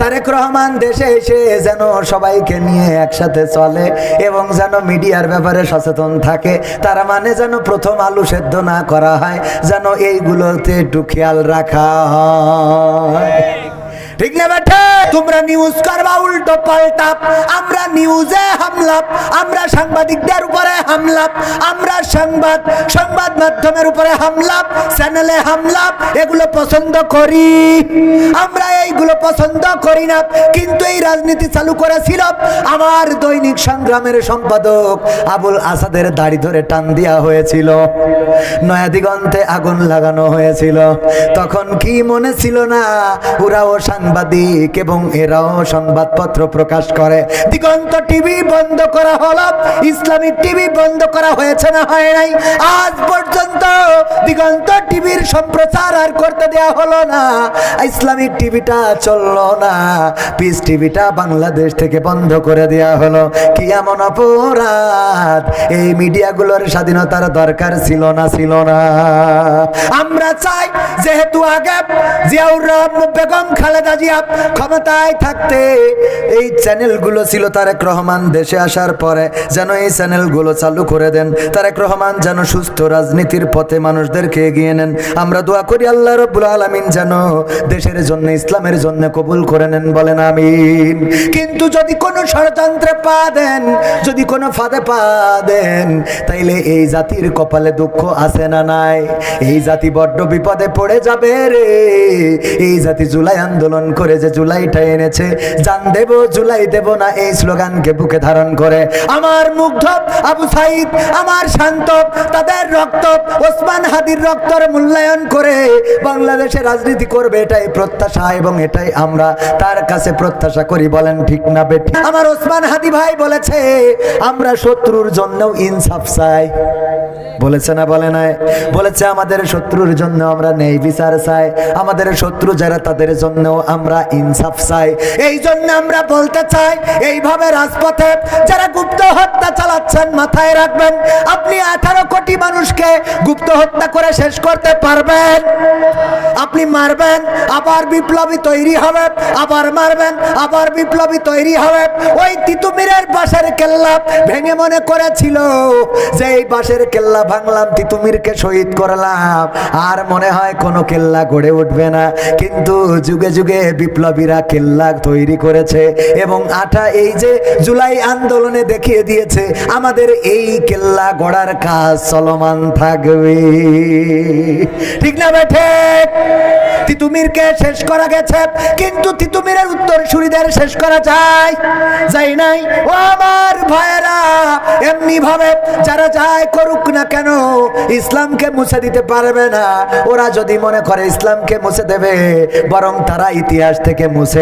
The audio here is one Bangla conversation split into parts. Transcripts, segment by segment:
তারেক রহমান দেশে এসে যেন সবাইকে নিয়ে একসাথে চলে এবং যেন মিডিয়ার ব্যাপারে সচেতন থাকে, তার মানে যেন প্রথম আলু সেদ্ধ না করা হয়, যেন এইগুলোতে একটু খেয়াল রাখা হয়। ঠিক না বেঠে তোমরা নিউজ করবা উল্টো পাল্টা? আমরা নিউজে হামলা, আমরা সাংবাদিকদের উপরে হামলা, আমরা সংবাদ সংবাদ মাধ্যমের উপরে হামলা চ্যানেলে হামলা, এগুলো পছন্দ করি। আমরা এইগুলো পছন্দ করি না, কিন্তু এই রাজনীতি চালু করেছিল আমার দৈনিক সংগ্রামের সম্পাদক আবুল আসাদের দাড়ি ধরে টান দেওয়া হয়েছিল। নয়া দিগন্তে আগুন লাগানো হয়েছিল। তখন কি মনে ছিল না, ওরাও সাংবাদিক এবং এরাও সংবাদপত্র প্রকাশ করে। দিগন্ত টিভি বন্ধ করা হলো। ইসলামিক টিভি বন্ধ করা হয়েছে না হয় নাই? আজ পর্যন্ত দিগন্ত টিভির সম্প্রচার আর করতে দেয়া হলো না। ইসলামিক টিভিটা চলল না। পিস টিভিটা বাংলাদেশ থেকে বন্ধ করে দেয়া হলো। কি এমন অপরাধ? এই মিডিয়াগুলোর স্বাধীনতার দরকার ছিল না ছিল না। আমরা চাই, যেহেতু আগে জিয়াউর রহমান বেগম খালেদা জিয়া ক্ষমতায় থাকতে এই চ্যানেলগুলো ছিল তারেক রহমান দেশে আসার পরে, যেন এই চ্যানেলগুলো চালু করে দেন। তারেক রহমান যেন সুস্থ রাজনীতির পথে মানুষদেরকে এগিয়ে নেন। আমরা দোয়া করি আল্লাহ রব্বুল আলমিন যেন দেশের জন্য, ইসলামের জন্য কবুল করে নেন বলেন, আমিন। কিন্তু যদি কোনো ষড়যন্ত্রে পা দেন, যদি কোনো ফাঁদে পা দেন, তাইলে এই জাতির কপালে দুঃখ আছে না নাই? এই জাতি বড্ড বিপদে পড়ে যাবে রে। এই জাতি জুলাই আন্দোলন করে যে জুলাইটা এনেছে, জান দেব, জুলাই দেব না এই স্লোগানকে বুকে ধারণ করে। আমার মুগ্ধ আবু সাইদ, আমার শান্ত তাদের রক্ত ওসমান হাদির রক্তর মূল্যায়ন করে বাংলাদেশে রাজনীতি করবে, এটাই প্রত্যাশা এবং এটাই আমরা তার কাছে প্রত্যাশা করি, বলেন ঠিক না বেটি আমার ওসমান হাদি ভাই বলেছে, আমরা শত্রুর জন্যও ইনসাফ চাই। বলেছে না, বলে নাই? বলেছে, আমাদের শত্রুর জন্য আমরা নেই বিচার চাই। আমাদের শত্রু যারা, তাদের জন্য আমরা ইনসাফ চাই। এই জন্য আমরা বলতে চাই, এইভাবে রাজপথে যারা গুপ্ত হত্যা চালাচ্ছেন, মাথায় রাখবেন, আপনি আঠারো কোটি মানুষকে গুপ্ত হত্যা করে শেষ করতে পারবেন। আপনি মারবেন, আবার বিপ্লবী তৈরি হবে, আবার মারবেন, আবার বিপ্লবী তৈরি হবে। ওই তিতুমিরের বাসের কেল্লা ভেঙে মনে করেছিল যে এই বাসের কেল্লা ভাঙলাম, তিতুমিরকে শহীদ করলাম। আর মনে হয় কোনো কেল্লা গড়ে উঠবে না। কিন্তু যুগে যুগে বিপ্লবীরা কেল্লা তৈরি করেছে এবং আটা এই যে জুলাই আন্দোলনে দেখিয়ে দিয়েছে, আমাদের এই কেল্লা গড়ার কাজ চলমান থাকবে। ঠিক না বেঠে তিতুমিরকে শেষ করা গেছে, কিন্তু তিতুমিরের উত্তর সুরিদের শেষ করা যায় যাই নাই। ও আমার ভাইয়েরা এমনি ভাবে যারা যায় করুক না কেন, ইসলামকে মুছে দিতে পারবে না। ওরা যদি মনে করে ইসলামকে মুছে দেবে, বরং তারা ইতিহাস থেকে মুছে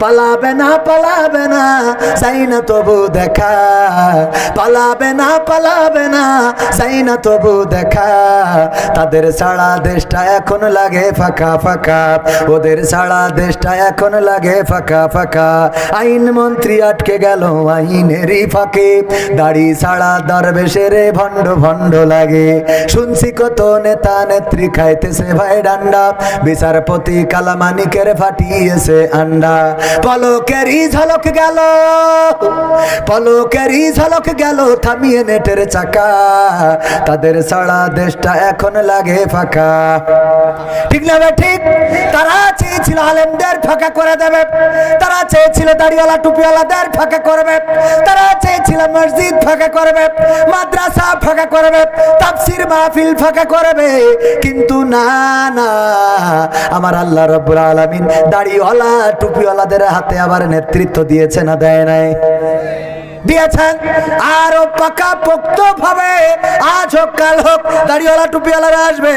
পালাবে না পালাবে না চাই না তবু দেখা। পালাবে না পালাবে না চাই না তবু দেখা। তাদের সারা দেশটা এখন লাগে ফাঁকা ফাঁকা। ওদের সারা দেশটা এখন লাগে ফাঁকা ফাঁকা। আইন মন্ত্রী আটকে গেল আইনেরই ফাঁকে। দাড়ি ছাড়া দরবেশের ভণ্ড ভণ্ড লাগে। শুনছি কত নেতা নেত্রী খাইতেছে ভাই ডান্ডা। বিচারপতি কালামানিকের ফাটিয়েছে আন্ডা। পলকেরই ঝলক গেল পলকেরই ঝলক গেল, থামিয়ে নেটের চাকা। তাদের সারা দেশটা এখন লাগে ফাঁকা। ঠিক না ঠিক? তারা চেয়েছিল আলেমদের ফাঁকা করে দেবে। চেয়েছিল দাড়িওয়ালা টুপিওয়ালাদের ফাঁকা করবে। তারা চেয়েছিল মসজিদ ফাঁকা করবে, মাদ্রাসা ফাঁকা করবে, তাফসির মাহফিল ফাঁকা করবে। কিন্তু না না, আমার আল্লাহ রব্বুল আলামিন দাড়িওয়ালা, টুপিওয়ালাদের হাতে আবার নেতৃত্ব দিয়েছে না, দেয় নাই। দিয়েছেন। আরও পাকা পোক্ত ভাবে আজ হোক, কাল হোক, দাড়িওয়ালা টুপিওয়ালারা আসবে।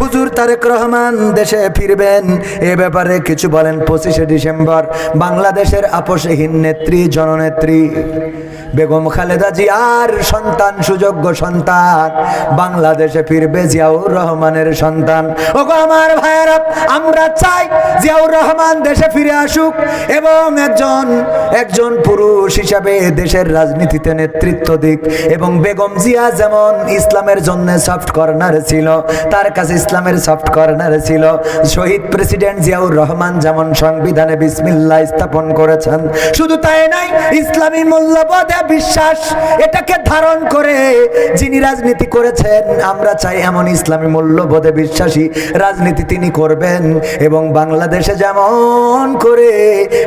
হুজুর তারেক রহমান দেশে ফিরবেন। এ ব্যাপারে কিছু বলেন পঁচিশে ডিসেম্বর, বাংলাদেশের আপোষহীন নেত্রী, জননেত্রী। বেগম খালেদা জিয়ার সন্তান, সুযোগ্য সন্তান। বাংলাদেশে ফিরবে জিয়াউর রহমানের সন্তান। ওগো আমার ভাইয়েরা, আমরা চাই জিয়াউর রহমান দেশে ফিরে আসুক এবং একজন একজন পুরুষ হিসাবে দেশের রাজনীতিতে নেতৃত্ব দিক এবং বেগম জিয়া যেমন ইসলামের জন্য সফট কর্নার ছিল, তার কাছে ইসলামের সফট কর্নার ছিল। শহীদ প্রেসিডেন্ট জিয়াউর রহমান যেমন সংবিধানে বিসমিল্লা স্থাপন করেছেন, শুধু তাই নাই ইসলামী মূল্যবোধে বিশ্বাস, এটাকে ধারণ করে যিনি রাজনীতি করেছেন, আমরা চাই এমন ইসলামী মূল্যবোধে বিশ্বাসী রাজনীতি তিনি করবেন। এবং বাংলাদেশে যেমন করে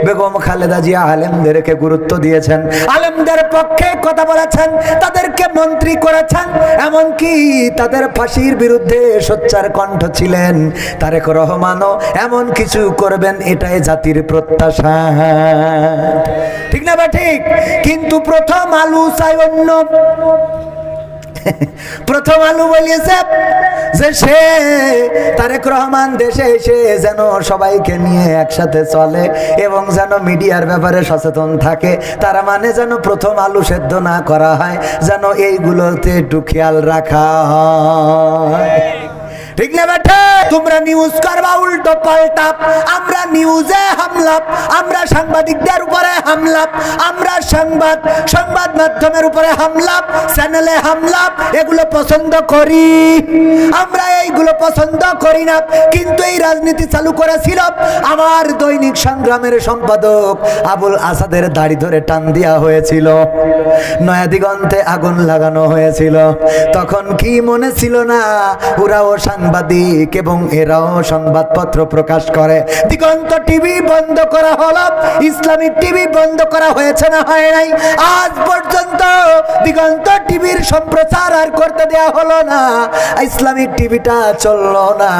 বেগম খালেদা জিয়া আলেমদেরকে গুরুত্ব দিয়েছেন, আলেমদের পক্ষে কথা বলেছেন, তাদেরকে মন্ত্রী করেছেন, এমনকি তাদের ফাঁসির বিরুদ্ধে সোচ্চার কণ্ঠ ছিলেন তারেক রহমানও, এমন কিছু করবেন, এটাই জাতির প্রত্যাশা। ঠিক না বা ঠিক? কিন্তু প্রথম আলু চাই অন্য। প্রথম আলু বলিয়েছে যে সে তারেক রহমান দেশে এসে যেন সবাইকে নিয়ে একসাথে চলে এবং যেন মিডিয়ার ব্যাপারে সচেতন থাকে। তারা মানে যেন প্রথম আলু সেদ্ধ না করা হয়, যেন এইগুলোতে একটু খেয়াল রাখা হয়। ঠিক না বেঠে? তোমরা নিউজ করবা, উল্টো পাল্টা। আমরা নিউজে হামলা আমরা সাংবাদিকদের উপরে হামলা আমরা সংবাদ সংবাদ মাধ্যমের উপরে হামলা চ্যানেলে হামলা এগুলো পছন্দ করি। আমরা এইগুলো পছন্দ করি না, কিন্তু এই রাজনীতি চালু করেছিল আমার দৈনিক সংগ্রামের সম্পাদক আবুল আসাদের দাড়ি ধরে টান দেওয়া হয়েছিল। নয়া দিগন্তে আগুন লাগানো হয়েছিল। তখন কি মনে ছিল না, ওরাও সাংবাদিক এবং এরাও সংবাদপত্র প্রকাশ করে। দিগন্ত টিভি বন্ধ করা হলো। ইসলামিক টিভি বন্ধ করা হয়েছে না হয় নাই? আজ পর্যন্ত দিগন্ত টিভির সম্প্রচার আর করতে দেয়া হলো না। ইসলামিক টিভিটা চলল না।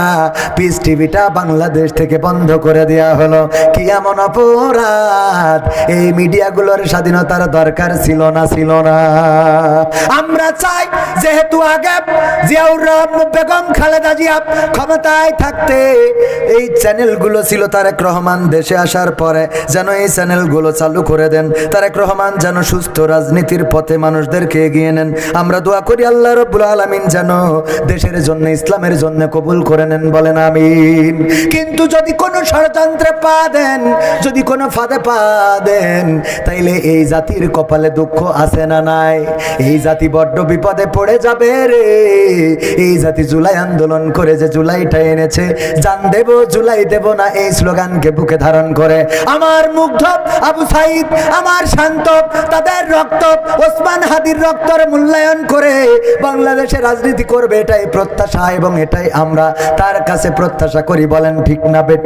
পিস টিভিটা বাংলাদেশ থেকে বন্ধ করে দেয়া হলো। কি এমন অপরাধ? এই মিডিয়াগুলোর স্বাধীনতার দরকার ছিল না ছিল না। আমরা চাই, যেহেতু আগে জিয়াউর রহমান বেগম খালেদা জিয়া ক্ষমতায় থাকতে এই চ্যানেলগুলো ছিল তারেক রহমান দেশে আসার পরে যেন এই চ্যানেলগুলো চালু করে দেন। তারেক রহমান যেন সুস্থ রাজনীতির পথে মানুষদেরকে এগিয়ে নেন। আমরা দোয়া করি আল্লাহ রব্বুল আলামিন যেন দেশের জন্য, ইসলামের জন্য কবুল করে নেন, বলেন আমিন। কিন্তু যদি কোনো ষড়যন্ত্রে পা দেন, যদি কোনো ফাঁদে পা দেন, তাইলে এই জাতির কপালে দুঃখ আছে না নাই? এই জাতি বড্ড বিপদে পড়ে যাবে রে। এই জাতি জুলাই আন্দোলন করে যে জুলাইটা এনেছে। জান দেব, জুলাই দেব না, এই স্লোগানকে বুকে ধারণ করে, আমার মুগ্ধ আবু সাইদ, আমার শান্ত তাদের রক্ত, ওসমান হাদির রক্তর মূল্যায়ন করে বাংলাদেশে রাজনীতি করবে, এটাই প্রত্যাশা এবং এটাই আমরা তার কাছে প্রত্যাশা করি। বলেন, ঠিক না বেঠিক